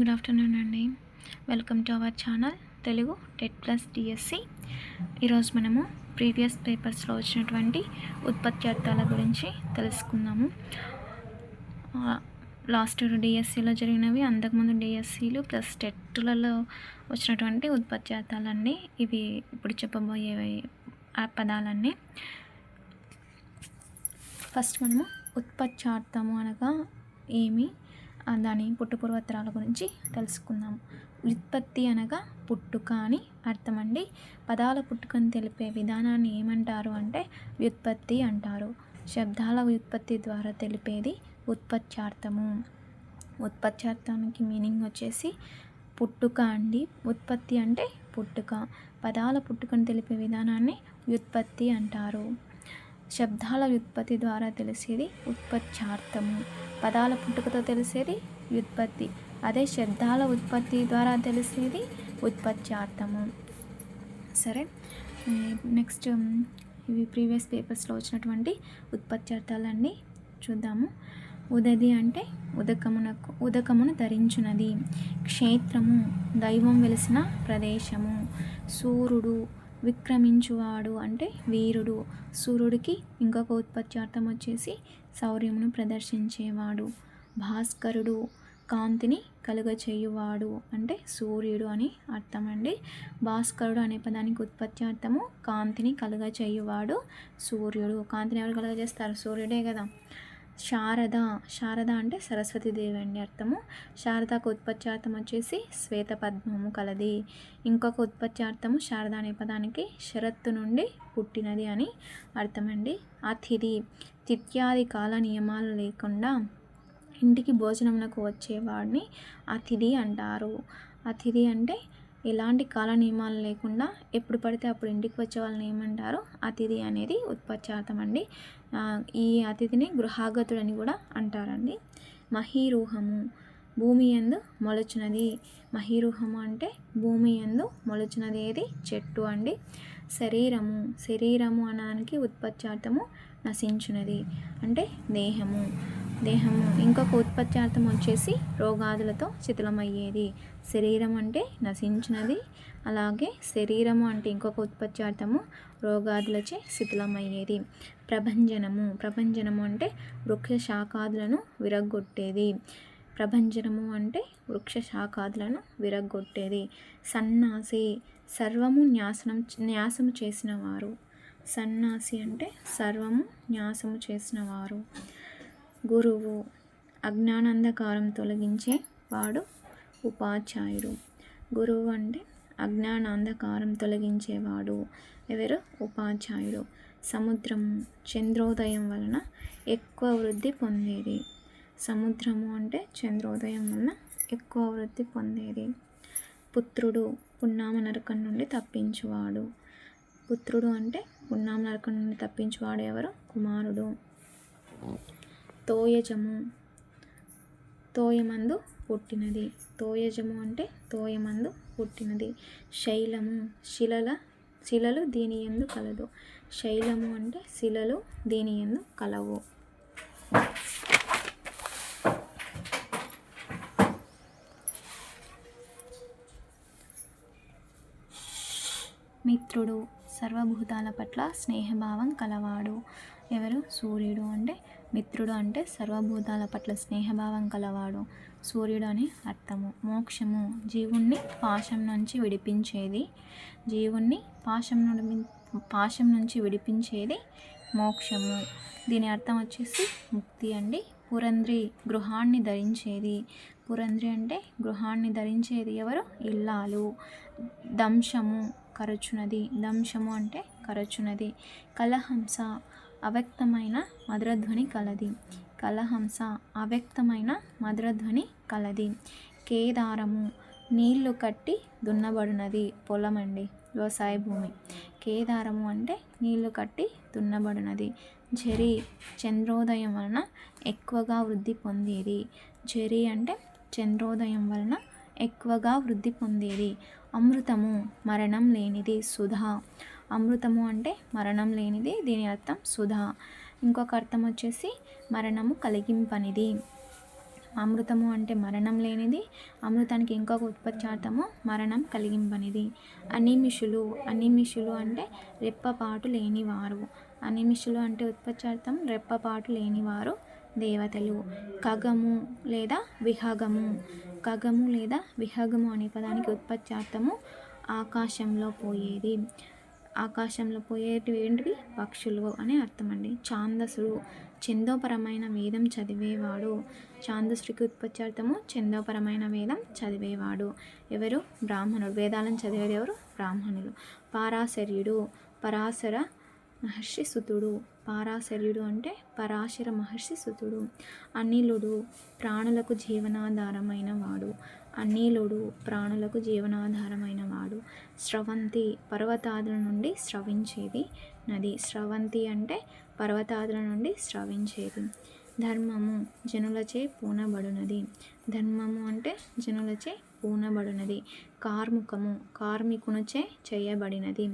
Good afternoon అండి welcome to our channel Telugu TET plus DSC ఈరోజు మనము previous పేపర్స్లో వచ్చినటువంటి ఉత్పత్తి అర్థాల గురించి తెలుసుకుందాము. లాస్ట్ డిఎస్సిలో జరిగినవి అంతకుముందు డిఎస్సిలు ప్లస్ టెట్లలో వచ్చినటువంటి ఉత్పత్తి ఉత్పత్త్యార్థాలన్నీ ఇవి ఇప్పుడు చెప్పబోయే ఆ పదాలన్నీ. ఫస్ట్ మనము ఉత్పత్తి అర్థము అనగా ఏమి? దాని దాని పుట్టుపూర్వోత్తరాల గురించి తెలుసుకుందాం. వ్యుత్పత్తి అనగా పుట్టుక అని అర్థం అండి పదాల పుట్టుకను తెలిపే విధానాన్ని ఏమంటారు అంటే వ్యుత్పత్తి అంటారు. శబ్దాల వ్యుత్పత్తి ద్వారా తెలిపేది ఉత్పత్త్యార్థము. ఉత్పత్త్యార్థానికి మీనింగ్ వచ్చేసి పుట్టుక అండి. ఉత్పత్తి అంటే పుట్టుక. పదాల పుట్టుకను తెలిపే విధానాన్ని వ్యుత్పత్తి అంటారు. శబ్దాల వ్యుత్పత్తి ద్వారా తెలిసేది ఉత్పత్త్యార్థము పదాల పుట్టుకతో తెలిసేది వ్యుత్పత్తి. అదే శబ్దాల ఉత్పత్తి ద్వారా తెలిసేది ఉత్పత్త్యార్థము సరే నెక్స్ట్ ఇవి ప్రీవియస్ పేపర్స్లో వచ్చినటువంటి ఉత్పత్త్యార్థాలన్నీ చూద్దాము. ఉదది అంటే ఉదకమునకు ఉదకమును ధరించున్నది క్షేత్రము దైవం వెలిసిన ప్రదేశము. సూర్యుడు విక్రమించువాడు అంటే వీరుడు. సూర్యుడికి ఇంకొక ఉత్పత్తి అర్థం వచ్చేసి శౌర్యమును ప్రదర్శించేవాడు. భాస్కరుడు కాంతిని కలుగచేయువాడు అంటే సూర్యుడు అని అర్థం అండి. భాస్కరుడు అనే పదానికి ఉత్పత్తి అర్థము కాంతిని కలుగచేయువాడు సూర్యుడు. కాంతిని ఎవరు కలుగజేస్తారు? సూర్యుడే కదా. శారద శారద అంటే సరస్వతీదేవి అండి అర్థము. శారదకు ఉత్పత్త్యార్థం వచ్చేసి శ్వేతపద్మము కలది. ఇంకొక ఉత్పత్త్యార్థము శారద అనే పదానికి షరత్తు నుండి పుట్టినది అని అర్థమండి. అతిథి తిథ్యాది కాల నియమాలు లేకుండా ఇంటికి భోజనమునకు వచ్చేవాడిని అతిథి అంటారు. అతిథి అంటే ఎలాంటి కాల నియమాలు లేకుండా ఎప్పుడు పడితే అప్పుడు ఇంటికి వచ్చే వాళ్ళని ఏమంటారు? అతిథి అనేది ఉత్పత్త్యార్థం అండి. ఈ అతిథిని గృహాగతుడని కూడా అంటారండి. మహీరూహము భూమి ఎందు మొలచినది. మహీరూహము అంటే భూమి ఎందు మొలచినది ఏది? చెట్టు అండి. శరీరము శరీరము అనడానికి ఉత్పత్త్యార్థము నశించినది. అంటే దేహము. దేహము ఇంకొక ఉత్పత్త్యార్థం వచ్చేసి రోగాదులతో శిథిలమయ్యేది. శరీరం అంటే నశించినది. అలాగే శరీరము అంటే ఇంకొక ఉత్పత్త్యార్థము రోగాదులచే శిథిలమయ్యేది. ప్రభంజనము. ప్రభంజనము అంటే వృక్ష శాఖాదులను విరగ్గొట్టేది. ప్రభంజనము అంటే వృక్ష శాఖాదులను విరగ్గొట్టేది. సన్నాసి. సర్వము న్యాసనం న్యాసము చేసినవారు. సన్నాసి అంటే సర్వము న్యాసము చేసినవారు. గురువు అజ్ఞానందకారం తొలగించే వాడు ఉపాధ్యాయుడు. గురువు అంటే అజ్ఞానాంధకారం తొలగించేవాడు ఎవరు? ఉపాధ్యాయుడు. సముద్రము చంద్రోదయం వలన ఎక్కువ వృద్ధి పొందేది. సముద్రము అంటే చంద్రోదయం వలన ఎక్కువ వృద్ధి పొందేది. పుత్రుడు పున్నామ నరకం నుండి తప్పించువాడు. పుత్రుడు అంటే పున్నామ నరకం నుండి తప్పించువాడు ఎవరు? కుమారుడు. తోయజము తోయమందు పుట్టినది. తోయజము అంటే తోయమందు పుట్టినది. శైలము శిలల శిలలు దీని ఎందు కలదు. శైలము అంటే శిలలు దీని ఎందు కలవు. మిత్రుడు సర్వభూతాల పట్ల స్నేహభావం కలవాడు. ఎవరు? సూర్యుడు అంటే మిత్రుడు అంటే సర్వభూతాల పట్ల స్నేహభావం కలవాడు. సూర్యుడు అని అర్థము. మోక్షము జీవుణ్ణి పాశం నుంచి విడిపించేది. జీవుణ్ణి పాశం నుండి పాశం నుంచి విడిపించేది మోక్షము. దీని అర్థం వచ్చేసి ముక్తి అండి. పురంద్రి గృహాన్ని ధరించేది. పురంద్రి అంటే గృహాన్ని ధరించేది ఎవరు? ఇల్లాలు. దంశము కరచునది. దంశము అంటే కరచునది. కలహంస అవ్యక్తమైన మధురధ్వని కలది. కలహంస అవ్యక్తమైన మధురధ్వని కలది. కేదారము నీళ్ళు కట్టి దున్నబడినది పొలం అండి వ్యవసాయ భూమి కేదారము అంటే నీళ్ళు కట్టి దున్నబడినది. జరి చంద్రోదయం వలన ఎక్కువగా వృద్ధి పొందేది. జరి అంటే చంద్రోదయం వలన ఎక్కువగా వృద్ధి పొందేది. అమృతము మరణం లేనిది. సుధా అమృతము అంటే మరణం లేనిది దీని అర్థం సుధా. ఇంకొక అర్థం వచ్చేసి మరణము కలిగింపనిది. అమృతము అంటే మరణం లేనిది అమృతానికి ఇంకొక ఉత్పత్త్యార్థము మరణం కలిగింపనిది. అనిమిషులు అనిమిషులు అంటే రెప్పపాటు లేనివారు. అనిమిషులు అంటే ఉత్పత్త్యార్థం రెప్పపాటు లేనివారు దేవతలు. ఖగము లేదా విహగము. ఖగము లేదా విహగము అనే పదానికి ఉత్పత్త్యార్థము ఆకాశంలో పోయేది. ఆకాశంలో పోయేటివి ఏంటివి? పక్షులు అని అర్థం అండి ఛాందసుడు చందోపరమైన వేదం చదివేవాడు. ఛాందసుడికి ఉత్పత్త్యార్థము చందోపరమైన వేదం చదివేవాడు. ఎవరు? బ్రాహ్మణుడు. వేదాలను చదివేది ఎవరు? బ్రాహ్మణులు. పారాశర్యుడు. పరాశర మహర్షి సుతుడు. పారాశర్యుడు అంటే పరాశర మహర్షి సుతుడు. అనిలుడు ప్రాణులకు జీవనాధారమైన వాడు. అనిలుడు ప్రాణులకు జీవనాధారమైన వాడు. స్రవంతి పర్వతాదుల నుండి స్రవించేది నది. స్రవంతి అంటే పర్వతాదుల నుండి స్రవించేది. ధర్మము జనులచే పూనబడునది. ధర్మము అంటే జనులచే పూనబడినది. కార్ముకము కార్మికునిచే చేయబడినది.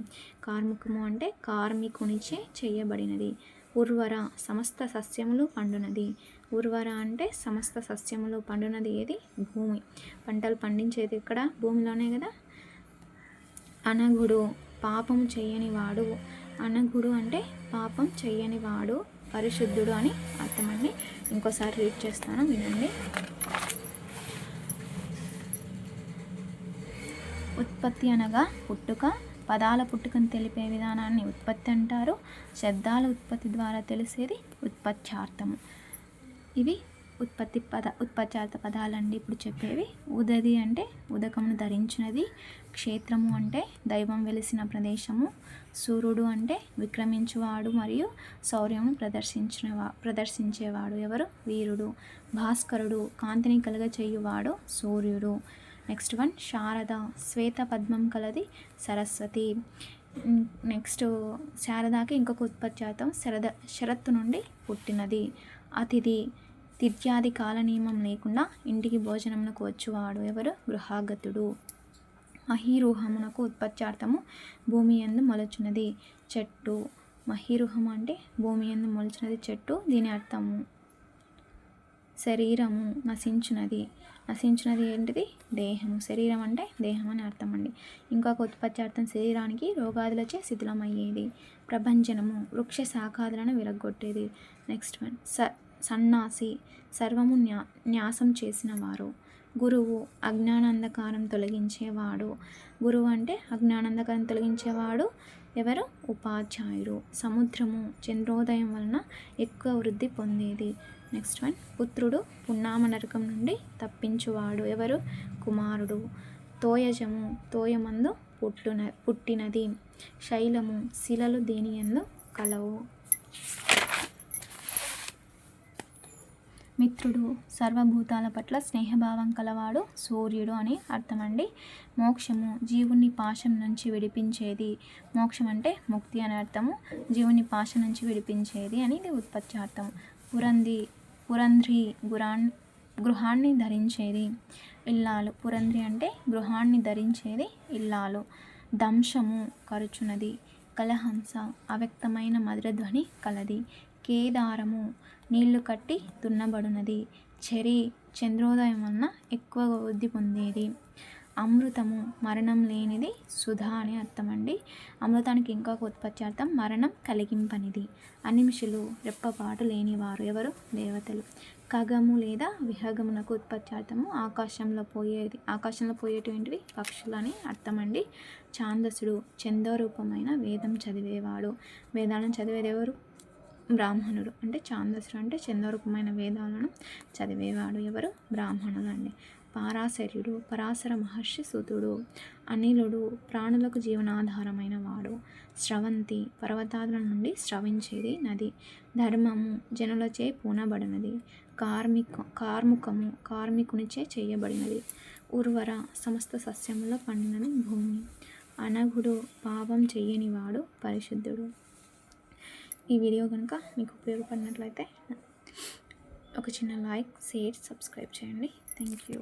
కార్ముకము అంటే కార్మికునిచే చేయబడినది. ఉర్వర సమస్త సస్యములు పండునది. ఉర్వర అంటే సమస్త సస్యములు పండునది ఏది? భూమి. పంటలు పండించేది ఇక్కడ భూమిలోనే కదా? అనగుడు పాపం చేయని వాడు అనగుడు అంటే పాపం చేయని వాడు పరిశుద్ధుడు అని అర్థమండి. ఇంకోసారి రీడ్ చేస్తాను వినండి. ఉత్పత్తి అనగా పుట్టుక. పదాల పుట్టుకను తెలిపే విధానాన్ని ఉత్పత్తి అంటారు. శబ్దాల ఉత్పత్తి ద్వారా తెలిసేది ఉత్పత్త్యార్థము ఇవి ఉత్పత్తి పద ఉత్పత్త్యార్థ పదాలండి. ఇప్పుడు చెప్పేవి ఉదది అంటే ఉదకమును ధరించినది క్షేత్రము అంటే దైవం వెలిసిన ప్రదేశము సూర్యుడు అంటే విక్రమించువాడు మరియు శౌర్యము ప్రదర్శించిన ప్రదర్శించేవాడు ఎవరు? వీరుడు. భాస్కరుడు. కాంతిని కలుగ చేయువాడు సూర్యుడు. నెక్స్ట్ వన్ శారద శ్వేత పద్మం కలది సరస్వతి. నెక్స్ట్ శారదాకి ఇంకొక ఉత్పత్త్యాతం శరద శరత్తు నుండి పుట్టినది. అతిథి తిథ్యాది కాల నియమం లేకుండా ఇంటికి భోజనమునకు వచ్చువాడు ఎవరు? గృహాగతుడు. మహీరూహమునకు ఉత్పత్త్యార్థము భూమి ఎందు మొలచున్నది చెట్టు. మహీరుహం అంటే భూమి ఎందు మొలిచినది చెట్టు. దీని అర్థము శరీరము నశించున్నది. నశించినది ఏంటిది? దేహము శరీరం అంటే దేహం అని అర్థం అండి. ఇంకొక ఉత్పత్తి అర్థం శరీరానికి రోగాదులచే శిథిలమయ్యేది. ప్రభంజనము వృక్ష శాఖాదులను విరగొట్టేది నెక్స్ట్ వన్ స సన్నాసి సర్వము న్యా న్యాసం చేసిన వారు. గురువు అజ్ఞానందకారం తొలగించేవాడు. గురువు అంటే అజ్ఞానందకారం తొలగించేవాడు. ఎవరు? ఉపాధ్యాయుడు. సముద్రము చంద్రోదయం వలన ఎక్కువ వృద్ధి పొందేది. Next one. పుత్రుడు పున్నామ నరకం నుండి తప్పించువాడు. ఎవరు? కుమారుడు. తోయజము తోయమందు పుట్టున పుట్టినది. శైలము శిలలు దేని ఎందు కలవు. మిత్రుడు సర్వభూతాల పట్ల స్నేహభావం కలవాడు సూర్యుడు అని అర్థమండి. మోక్షము జీవుని పాశం నుంచి విడిపించేది. మోక్షం అంటే ముక్తి అని అర్థము. జీవుని పాశ నుంచి విడిపించేది అనేది ఉత్పత్తి అర్థం పురంది పురంధ్రి గురాన్ గృహాన్ని ధరించేది ఇల్లాలు. పురంధ్రి అంటే గృహాన్ని ధరించేది ఇల్లాలు. దంశము కరుచున్నది. కలహంస అవ్యక్తమైన మధురధ్వని కలది. కేదారము. నీళ్ళు కట్టి దున్నబడినది. చెరి చంద్రోదయం వలన ఎక్కువగా వృద్ధి పొందేది. అమృతము మరణం లేనిది సుధా అని అర్థం అండి అమృతానికి ఇంకొక ఉత్పత్తి అర్థం మరణం కలిగింపనిది. అనిమిషులు రెప్పపాటు లేనివారు ఎవరు? దేవతలు. ఖగము లేదా విహగమునకు ఉత్పత్తి అర్థము ఆకాశంలో పోయేది. ఆకాశంలో పోయేటువంటివి పక్షులు అని అర్థం అండి ఛాందసుడు చందోరూపమైన వేదం చదివేవాడు. వేదాలను చదివేది ఎవరు? బ్రాహ్మణుడు అంటే ఛాందసుడు అంటే చందరూపమైన వేదాలను చదివేవాడు ఎవరు? బ్రాహ్మణుడు అండి. పారాశర్యుడు పరాశర మహర్షి సుతుడు అనిలుడు ప్రాణులకు జీవనాధారమైన వాడు. స్రవంతి పర్వతాదుల నుండి స్రవించేది నది. ధర్మము జనులచే పూనబడినది. కార్మిక కార్ముకము కార్మికునిచే చేయబడినది. ఉర్వర సమస్త సస్యములో పండినది భూమి. అనగుడు పాపం చెయ్యనివాడు పరిశుద్ధుడు. ఈ వీడియో కనుక మీకు ఉపయోగపడినట్లయితే ఒక చిన్న లైక్ షేర్ సబ్స్క్రైబ్ చేయండి. Thank you.